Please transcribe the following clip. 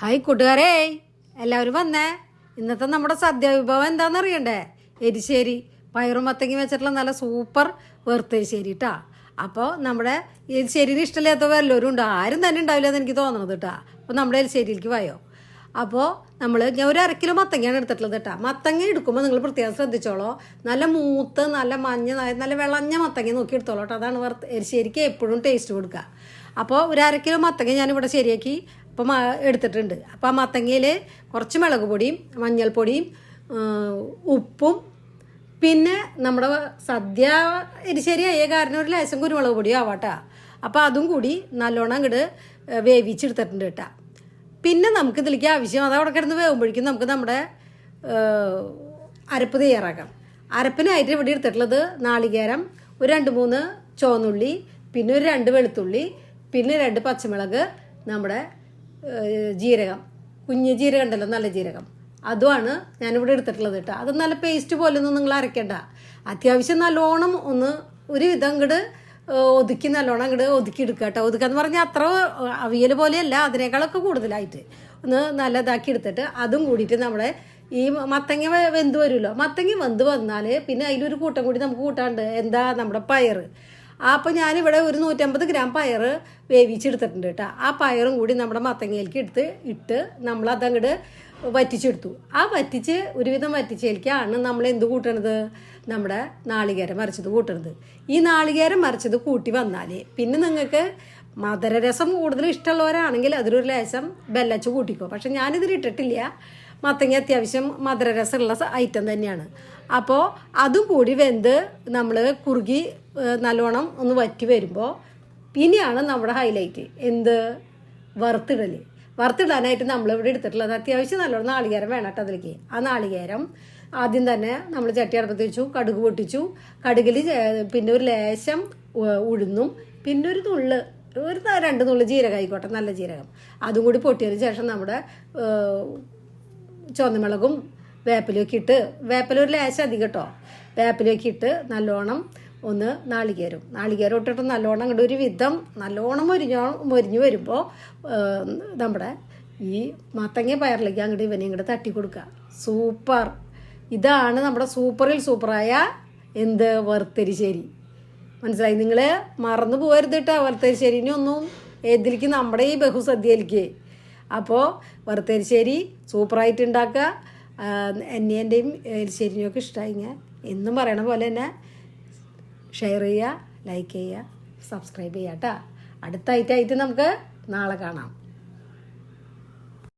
Hi കൂട്ടുകാരേ എല്ലാവരും വന്നേ. ഇന്നത്തെ നമ്മുടെ സദ്യ വിഭവം എന്താണെന്ന് അറിയണ്ടേ എരിശ്ശേരി. പയറും മത്തങ്ങി വെച്ചിട്ടുള്ള നല്ല സൂപ്പർ വെറുത്തരിശ്ശേരി കേട്ടാ അപ്പോൾ നമ്മുടെ എരിശ്ശേരിന് ഇഷ്ടമില്ലാത്തവർ എല്ലാവരും ഉണ്ട്. ആരും തന്നെ ഉണ്ടാവില്ല എന്ന് എനിക്ക് തോന്നണത് കേട്ടാ അപ്പോൾ നമ്മുടെ എരിശ്ശേരിയിലേക്ക് പോയോ അപ്പോൾ നമ്മൾ ഞാൻ ഒരു അരക്കിലോ കിലോ മത്തങ്ങയാണ് എടുത്തിട്ടുള്ളത് കേട്ടോ മത്തങ്ങ എടുക്കുമ്പോൾ നിങ്ങൾ പ്രത്യേകം ശ്രദ്ധിച്ചോളോ. നല്ല മൂത്ത് നല്ല മഞ്ഞ നല്ല വിളഞ്ഞ മത്തങ്ങ നോക്കി എടുത്തോളൂ കേട്ടോ അതാണ് എരിശ്ശേരിക്ക് എപ്പോഴും ടേസ്റ്റ് കൊടുക്കുക അപ്പോൾ ഒരു അരക്കിലോ കിലോ മത്തങ്ങ ഞാനിവിടെ ശരിയാക്കി. അപ്പോൾ മ- എടുത്തിട്ടുണ്ട്. അപ്പം ആ മത്തങ്ങയിൽ കുറച്ച് മുളക് പൊടിയും മഞ്ഞൾപ്പൊടിയും ഉപ്പും പിന്നെ നമ്മുടെ സദ്യ എരിശ്ശേരി ആയ കാരണം ഒരു ലേശം കുരുമുളക് പൊടിയും ആവാട്ടാ. അപ്പോൾ അതും കൂടി നല്ലോണം അങ്ങോട്ട് വേവിച്ചെടുത്തിട്ടുണ്ട് കേട്ടാ. പിന്നെ നമുക്ക് ഇതിലേക്ക് ആവശ്യം അത് അവിടെ കിടന്ന് വേകുമ്പോഴേക്കും നമുക്ക് നമ്മുടെ അരപ്പ് തയ്യാറാക്കാം. അരപ്പിനായിട്ട് ഇവിടെ എടുത്തിട്ടുള്ളത് നാളികേരം ഒരു രണ്ട് മൂന്ന് ചുവന്നുള്ളി പിന്നെ ഒരു രണ്ട് വെളുത്തുള്ളി പിന്നെ രണ്ട് പച്ചമുളക് നമ്മുടെ ജീരകം. കുഞ്ഞ് ജീരകം ഉണ്ടല്ലോ നല്ല ജീരകം. അതുമാണ് ഞാനിവിടെ എടുത്തിട്ടുള്ളത് കേട്ടോ. അത് നല്ല പേസ്റ്റ് പോലെ ഒന്നും നിങ്ങൾ അരയ്ക്കണ്ട. അത്യാവശ്യം നല്ലോണം ഒന്ന് ഒരു വിധം അങ്ങോട്ട് ഒതുക്കി നല്ലോണം അങ്ങോട്ട് ഒതുക്കി എടുക്കുക കേട്ടോ. ഒതുക്കാന്ന് പറഞ്ഞാൽ അത്ര അവിയൽ പോലെയല്ല അതിനേക്കാളൊക്കെ കൂടുതലായിട്ട്. ഒന്ന് നല്ല ഇതാക്കി എടുത്തിട്ട് അതും കൂടിയിട്ട് നമ്മുടെ ഈ മത്തങ്ങ വെന്ത് വരുമല്ലോ. മത്തങ്ങ വെന്ത് വന്നാൽ പിന്നെ അതിലൊരു കൂട്ടം കൂടി നമുക്ക് കൂട്ടാണ്ട് എന്താ? നമ്മുടെ പയറ്. അപ്പോൾ ഞാനിവിടെ ഒരു നൂറ്റമ്പത് ഗ്രാം പയർ വേവിച്ചെടുത്തിട്ടുണ്ട് കേട്ടോ. ആ പയറും കൂടി നമ്മുടെ മത്തങ്ങയിലേക്ക് എടുത്ത് ഇട്ട് നമ്മൾ അതങ്ങോട്ട് വറ്റിച്ചെടുത്തു. ആ വറ്റിച്ച് ഒരുവിധം വറ്റിച്ചേൽക്കാണ് നമ്മൾ എന്ത് കൂട്ടണത്? നമ്മുടെ നാളികേരം മറിച്ചത് കൂട്ടണത്. ഈ നാളികേരം മറിച്ചത് കൂട്ടി വന്നാൽ പിന്നെ നിങ്ങൾക്ക് മധുരരസം കൂടുതൽ ഇഷ്ടമുള്ളവരാണെങ്കിൽ അതിലൊരു ലേശം ബെല്ലച്ച് കൂട്ടിക്കോ. പക്ഷെ ഞാനിതിൽ ഇട്ടിട്ടില്ല മത്തങ്ങ അത്യാവശ്യം മധുരരസമുള്ള ഐറ്റം തന്നെയാണ്. അപ്പോൾ അതും കൂടി വെന്ത് നമ്മൾ കുറുകി നല്ലോണം ഒന്ന് വറ്റി വരുമ്പോൾ പിന്നെയാണ് നമ്മുടെ ഹൈലൈറ്റ് എന്ത്? വറുത്തിടൽ വറുത്തിടാനായിട്ട് നമ്മളിവിടെ എടുത്തിട്ടുള്ളത് അത്യാവശ്യം നല്ലോണം നാളികേരം വേണം കേട്ടോ അതിലേക്ക്. ആ നാളികേരം ആദ്യം തന്നെ നമ്മൾ ചട്ടി അടുപ്പത്ത് വെച്ചു കടുക് പൊട്ടിച്ചു. കടുകിൽ പിന്നെ ഒരു ലേശം ഉഴുന്നും പിന്നെ ഒരു നുള്ള് ഒരു രണ്ട് തുള്ളി ജീരകം ആയിക്കോട്ടെ നല്ല ജീരകം. അതും കൂടി പൊട്ടിയതിന് ശേഷം നമ്മുടെ ചുവന്നമുളകും വേപ്പിലൊക്കെ ഇട്ട് വേപ്പില ഒരു ലേശം അധികം കേട്ടോ വേപ്പിലൊക്കെ ഇട്ട് നല്ലോണം ഒന്ന് നാളികേരം. നാളികേരം ഇട്ടിട്ട് നല്ലോണം അങ്ങോട്ട് ഒരു വിധം നല്ലോണം മൊരിഞ്ഞോ മൊരിഞ്ഞ് വരുമ്പോൾ നമ്മുടെ ഈ മത്തങ്ങ പയറിലേക്ക് അങ്ങോട്ട് ഇവനെ ഇങ്ങോട്ട് തട്ടി കൊടുക്കുക സൂപ്പർ. ഇതാണ് നമ്മുടെ സൂപ്പറിൽ സൂപ്പറായ എന്ത് വറുത്തരിശ്ശേരി. മനസ്സിലായി? നിങ്ങൾ മറന്നു പോകരുത് കേട്ടോ വറുത്തരിശ്ശേരിനെ ഒന്നും. ഏതിലേക്ക്? നമ്മുടെ ഈ ബഹുസദ്യയിലേക്ക്. അപ്പോൾ വറുത്തരിശ്ശേരി സൂപ്പറായിട്ട് ഉണ്ടാക്കുക എന്നെ എരിശ്ശേരിയും ഒക്കെ ഇഷ്ടമായി എന്നും പറയണ പോലെ തന്നെ ഷെയർ ചെയ്യുക ലൈക്ക് ചെയ്യുക സബ്സ്ക്രൈബ് ചെയ്യുക കേട്ടോ അടുത്ത ഐറ്റമായിട്ട് നമുക്ക് നാളെ കാണാം.